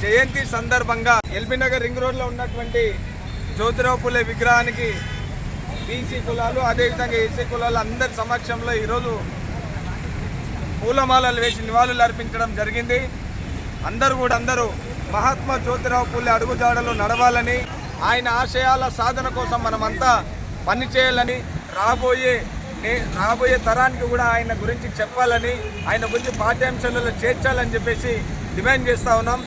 జయంతి సందర్భంగా LB Nagar ring రోడ్లో ఉన్నటువంటి జ్యోతిరావు పూలే విగ్రహానికి బీసీ కులాలు అదేవిధంగా ఏసీ కులాలు అందరి సమక్షంలో ఈరోజు పూలమాలలు వేసి నివాళులు అర్పించడం జరిగింది. అందరూ కూడా అందరూ మహాత్మా జ్యోతిరావు పూలే అడుగుజాడలు నడవాలని ఆయన ఆశయాల సాధన కోసం మనమంతా పని చేయాలని రాబోయే నే- రాబోయే తరానికి కూడా ఆయన గురించి చెప్పాలని ఆయన గురించి పాఠ్యాంశాలలో చేర్చాలని చెప్పేసి డిమాండ్ చేస్తా ఉన్నాం.